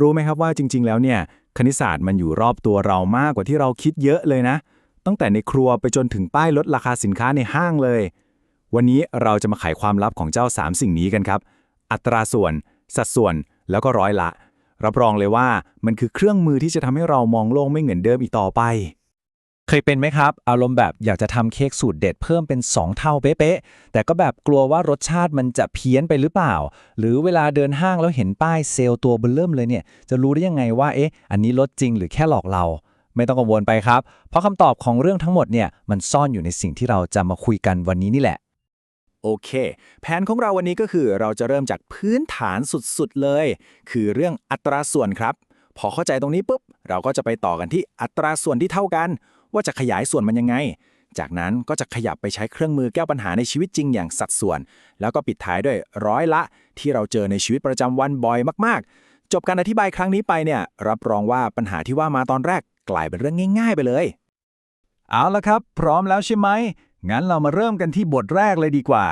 รู้ไหมครับว่าจริง ๆ แล้วเนี่ยคณิตศาสตร์มันอยู่รอบตัวเรามากกว่าที่เราคิดเยอะเลยนะ ตั้งแต่ในครัวไปจนถึงป้ายลดราคาสินค้าในห้างเลย วันนี้เราจะมาไขความลับของเจ้า 3 สิ่งนี้กันครับ อัตราส่วน สัดส่วน แล้วก็ร้อยละ รับรองเลยว่ามันคือเครื่องมือที่จะทำให้เรามองโลกไม่เหมือนเดิมอีกต่อไป เคยเป็นไหมครับ อารมณ์แบบอยากจะทำเค้กสูตรเด็ดเพิ่มเป็น 2 เท่าเป๊ะๆแต่ก็แบบกลัวว่ารสชาติมันจะเพี้ยนไปหรือเปล่า หรือเวลาเดินห้างแล้วเห็นป้ายเซลล์ตัวเบลเริ่มเลยเนี่ยจะรู้ได้ยังไงว่าเอ๊ะอันนี้ลดจริงหรือแค่หลอกเรา ไม่ต้องกังวลไปครับ เพราะคำตอบของเรื่องทั้งหมดเนี่ยมันซ่อนอยู่ในสิ่งที่เราจะมาคุยกันวันนี้นี่แหละโอเค แผนของเราวันนี้ก็คือเราจะเริ่มจากพื้นฐานสุดๆเลย คือเรื่องอัตราส่วนครับ พอเข้าใจตรงนี้ปุ๊บ เราก็จะไปต่อกันที่อัตราส่วนที่เท่ากัน ว่าจะขยายส่วนมันยังไง จากนั้นก็จะขยับไปใช้เครื่องมือแก้ปัญหาในชีวิตจริงอย่างสัดส่วน แล้วก็ปิดท้ายด้วยร้อยละ ที่เราเจอในชีวิตประจำวันบ่อยมากๆ จบการอธิบายครั้งนี้ไปเนี่ยรับรองว่าปัญหาที่ว่ามาตอนแรกกลายเป็นเรื่องง่าย ๆ ไปเลย เอาละครับ พร้อมแล้วใช่ไหมงั้นเรามาเริ่มกันที่บทแรกเลยดีกว่า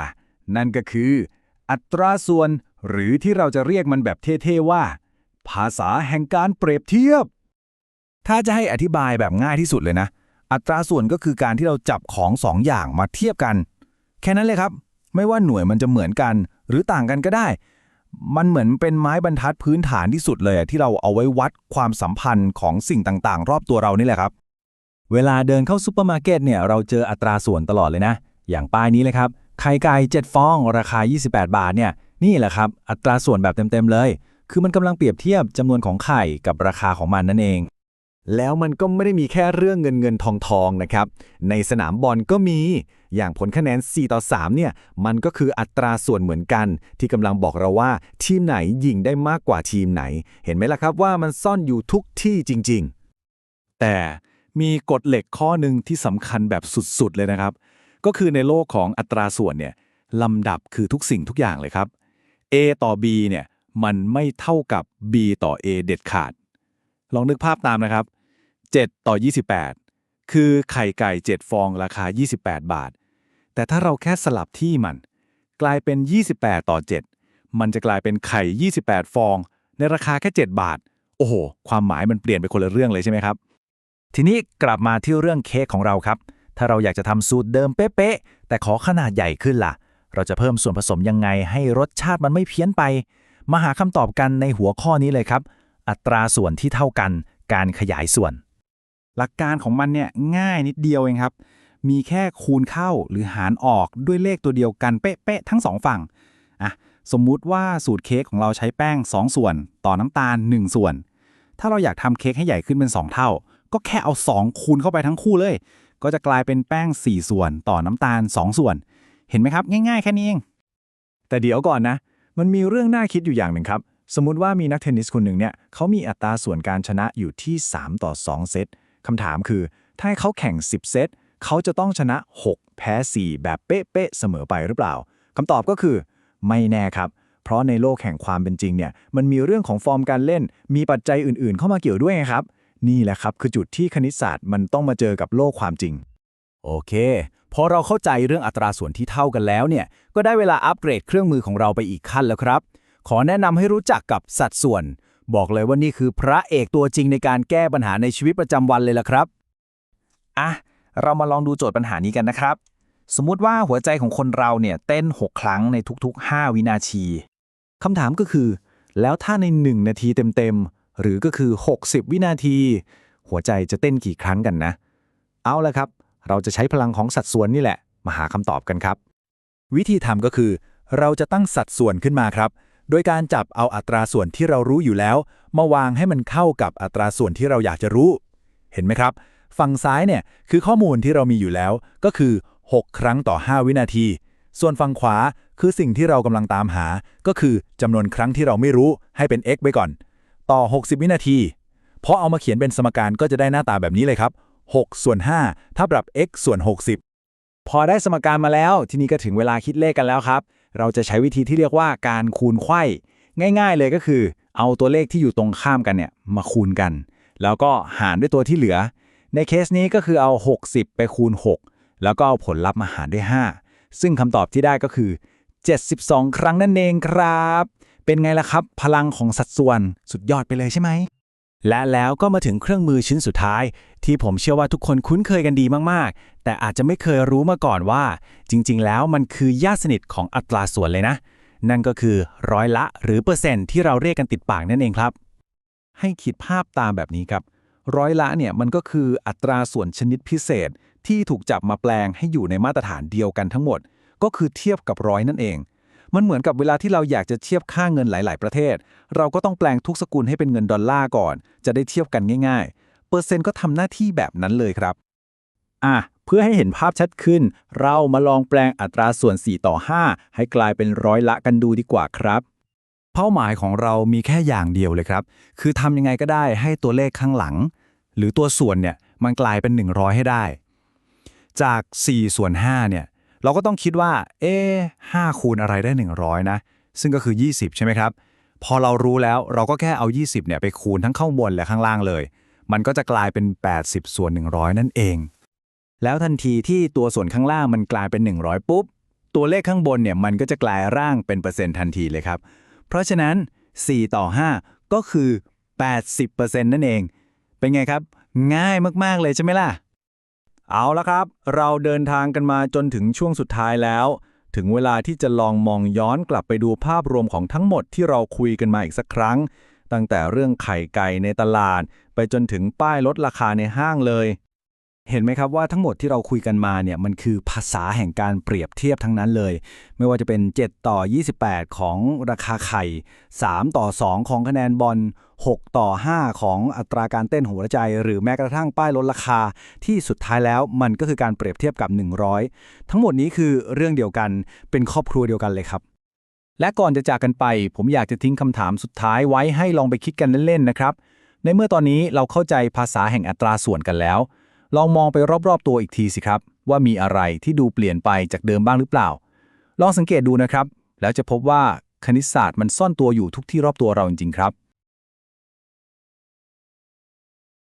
นั่นก็คือ อัตราส่วน หรือที่เราจะเรียกมันแบบเท่ๆว่า ภาษาแห่งการเปรียบเทียบ ถ้าจะให้อธิบายแบบง่ายที่สุดเลยนะ อัตราส่วนก็คือการที่เราจับของสองอย่างมาเทียบกัน แค่นั้นเลยครับ ไม่ว่าหน่วยมันจะเหมือนกัน หรือต่างกันก็ได้ มันเหมือนเป็นไม้บรรทัดพื้นฐานที่สุดเลยอะที่เราเอาไว้วัดความสัมพันธ์ของสิ่งต่างๆ รอบตัวเรานี่แหละครับ เวลาเดินเข้าซูเปอร์มาร์เก็ตเนี่ยเราเจออัตราส่วนตลอดเลยนะ อย่างป้ายนี้เลยครับไข่ไก่7ฟอง ราคา 28 บาทเนี่ยนี่แหละครับอัตราส่วนแบบเต็มๆเลย คือมันกำลังเปรียบเทียบจำนวนของไข่กับราคาของมันนั่นเอง แล้วมันก็ไม่ได้มีแค่เรื่องเงินเงินทองทองนะครับ ในสนามบอลก็มี อย่างผลคะแนน 4 ต่อ 3 เนี่ย มันก็คืออัตราส่วนเหมือนกัน ที่กำลังบอกเราว่าทีมไหนยิงได้มากกว่าทีมไหน เห็นไหมล่ะครับว่ามันซ่อนอยู่ทุกที่จริงแต่มีกฎเหล็กข้อหนึ่งที่สำคัญแบบสุด ๆ เลยนะครับ ก็คือในโลกของอัตราส่วนเนี่ยลำดับคือทุกสิ่งทุกอย่างเลยครับ A ต่อ B เนี่ยมันไม่เท่ากับ B ต่อ A เด็ดขาด ลองนึกภาพตามนะครับ 7 ต่อ 28 คือไข่ไก่ 7 ฟองราคา 28 บาท แต่ถ้าเราแค่สลับที่มัน กลายเป็น 28 ต่อ 7 มันจะกลายเป็นไข่ 28 ฟอง ในราคาแค่ 7 บาท โอ้โห ความหมายมันเปลี่ยนไปคนละเรื่องเลยใช่ไหมครับ ทีนี้กลับมาที่เรื่องเค้กของเราครับ ถ้าเราอยากจะทำสูตรเดิมเป๊ะๆแต่ขอขนาดใหญ่ขึ้นล่ะ เราจะเพิ่มส่วนผสมยังไงให้รสชาติมันไม่เพี้ยนไป มาหาคำตอบกันในหัวข้อนี้เลยครับ อัตราส่วนที่เท่ากัน การขยายส่วน หลักการของมันเนี่ยง่ายนิดเดียวเองครับ มีแค่คูณเข้าหรือหารออกด้วยเลขตัวเดียวกันเป๊ะๆทั้งสองฝั่งอะสมมุติว่าสูตรเค้กของเราใช้แป้ง 2 ส่วน ต่อน้ำตาล 1 ส่วน ถ้าเราอยากทำเค้กให้ใหญ่ขึ้นเป็น 2 เท่า ก็แค่เอา 2 คูณเข้าไปทั้งคู่เลย ก็จะกลายเป็นแป้ง 4 ส่วน ต่อน้ำตาล 2 ส่วน เห็นไหมครับ ง่ายๆ แค่นี้เอง แต่เดี๋ยวก่อนนะ มันมีเรื่องน่าคิดอยู่อย่างหนึ่งครับสมมุติว่ามีนักเทนนิสคนหนึ่งเนี่ยเขามีอัตราส่วนการชนะอยู่ที่ 3 ต่อ 2 เซตคำถามคือ ถ้าให้เขาแข่ง 10 เซตเขาจะต้องชนะ 6 แพ้ 4 แบบเป๊ะๆเสมอไปหรือเปล่าคำตอบก็คือ ไม่แน่ครับ เพราะในโลกแห่งความเป็นจริงเนี่ยมันมีเรื่องของฟอร์มการเล่น มีปัจจัยอื่นๆ เข้ามาเกี่ยวด้วยครับ นี่แหละครับคือจุดที่คณิตศาสตร์มันต้องมาเจอกับโลกความจริง โอเคพอเราเข้าใจเรื่องอัตราส่วนที่เท่ากันแล้วเนี่ยก็ได้เวลาอัปเกรดเครื่องมือของเราไปอีกขั้นแล้วครับ ขอแนะนำให้รู้จักกับสัดส่วน บอกเลยว่านี่คือพระเอกตัวจริงในการแก้ปัญหาในชีวิตประจำวันเลยล่ะครับ อะ เรามาลองดูโจทย์ปัญหานี้กันนะครับ สมมุติว่าหัวใจของคนเราเนี่ยเต้น 6 ครั้งในทุก ๆ 5 วินาทีคำถามก็คือ แล้วถ้าใน 1 นาทีเต็มๆ หรือก็คือ 60 วินาที หัวใจจะเต้นกี่ครั้งกันนะ เอาละครับ เราจะใช้พลังของสัดส่วนนี่แหละ มาหาคำตอบกันครับ วิธีทำก็คือ เราจะตั้งสัดส่วนขึ้นมาครับ โดยการจับเอาอัตราส่วนที่เรารู้อยู่แล้ว มาวางให้มันเข้ากับอัตราส่วนที่เราอยากจะรู้ เห็นไหมครับ ฝั่งซ้ายเนี่ยคือข้อมูลที่เรามีอยู่แล้ว ก็คือ 6 ครั้งต่อ 5 วินาที ส่วนฝั่งขวาคือสิ่งที่เรากำลังตามหา ก็คือจำนวนครั้งที่เราไม่รู้ให้เป็น x ไว้ก่อน ต่อ 60 วินาทีพอเอามาเขียนเป็นสมการก็จะได้หน้าตาแบบนี้เลยครับ 6 ส่วน5เท่ากับ x ส่วน 60 พอได้สมการมาแล้ว ทีนี้ก็ถึงเวลาคิดเลขกันแล้วครับ เราจะใช้วิธีที่เรียกว่าการคูณไขว้ง่ายๆเลยก็คือ เอาตัวเลขที่อยู่ตรงข้ามกันเนี่ยมาคูณกัน แล้วก็หารด้วยตัวที่เหลือ ในเคสนี้ก็คือเอา 60 ไปคูณ 6 แล้วก็เอาผลลัพธ์มาหารด้วย 5 ซึ่งคำตอบที่ได้ก็คือ 72 ครั้งนั่นเองครับ เป็นไงล่ะครับ พลังของสัดส่วนสุดยอดไปเลยใช่ไหม และแล้วก็มาถึงเครื่องมือชิ้นสุดท้าย ที่ผมเชื่อว่าทุกคนคุ้นเคยกันดีมากๆ แต่อาจจะไม่เคยรู้มาก่อนว่า จริง ๆ แล้วมันคือญาติสนิทของอัตราส่วนเลยนะ นั่นก็คือร้อยละหรือเปอร์เซ็นต์ที่เราเรียกกันติดปากนั่นเองครับ ให้คิดภาพตามแบบนี้ครับร้อยละเนี่ยมันก็คืออัตราส่วนชนิดพิเศษ ที่ถูกจับมาแปลงให้อยู่ในมาตรฐานเดียวกันทั้งหมด ก็คือเทียบกับร้อยนั่นเอง มันเหมือนกับเวลาที่เราอยากจะเทียบค่าเงินหลาย ๆ ประเทศ เราก็ต้องแปลงทุกสกุลให้เป็นเงินดอลลาร์ก่อน จะได้เทียบกันง่าย ๆ เปอร์เซ็นต์ก็ทำหน้าที่แบบนั้นเลยครับ อะ เพื่อให้เห็นภาพชัดขึ้น เรามาลองแปลงอัตราส่วน 4 ต่อ 5 ให้กลายเป็นร้อยละกันดูดีกว่าครับเป้าหมายของเรามีแค่อย่างเดียวเลยครับ คือทำยังไงก็ได้ให้ตัวเลขข้างหลัง หรือตัวส่วนเนี่ยมันกลายเป็น 100 ให้ได้ จาก4ส่วน5เนี่ย เราก็ต้องคิดว่า เอ๊ะ5คูณอะไรได้ 100 นะ ซึ่งก็คือ 20 ใช่ไหมครับ พอเรารู้แล้วเราก็แค่เอา 20เนี่ยไปคูณทั้งข้างบนและข้างล่างเลย มันก็จะกลายเป็น 80 ส่วน 100 นั่นเอง แล้วทันทีที่ตัวส่วนข้างล่างมันกลายเป็น 100 ปุ๊บ ตัวเลขข้างบนเนี่ยมันก็จะกลายร่างเป็นเปอร์เซ็นต์ทันทีเลยครับ เพราะฉะนั้น 4 ต่อ 5 ก็คือ 80%นั่นเอง เป็นไงครับ ง่ายมากๆเลยใช่ไหมล่ะ เอาละครับ เราเดินทางกันมาจนถึงช่วงสุดท้ายแล้ว ถึงเวลาที่จะลองมองย้อนกลับไปดูภาพรวมของทั้งหมดที่เราคุยกันมาอีกสักครั้ง ตั้งแต่เรื่องไข่ไก่ในตลาด ไปจนถึงป้ายลดราคาในห้างเลย เห็นไหมครับว่าทั้งหมดที่เราคุยกันมาเนี่ยมันคือภาษาแห่งการเปรียบเทียบทั้งนั้นเลย ไม่ว่าจะเป็น 7 ต่อ 28 ของราคาไข่ 3 ต่อ 2 ของคะแนนบอล 6 ต่อ 5 ของอัตราการเต้นหัวใจ หรือแม้กระทั่งป้ายลดราคา ที่สุดท้ายแล้วมันก็คือการเปรียบเทียบกับ 100 ทั้งหมดนี้คือเรื่องเดียวกันเป็นครอบครัวเดียวกันเลยครับ และก่อนจะจากกันไป ผมอยากจะทิ้งคำถามสุดท้ายไว้ให้ลองไปคิดกันเล่นๆนะครับ ในเมื่อตอนนี้เราเข้าใจภาษาแห่งอัตราส่วนกันแล้ว ลองมองไปรอบๆตัวอีกทีสิครับ ว่ามีอะไรที่ดูเปลี่ยนไปจากเดิมบ้างหรือเปล่า ลองสังเกตดูนะครับ แล้วจะพบว่าคณิตศาสตร์มันซ่อนตัวอยู่ทุกที่รอบตัวเราจริงๆครับ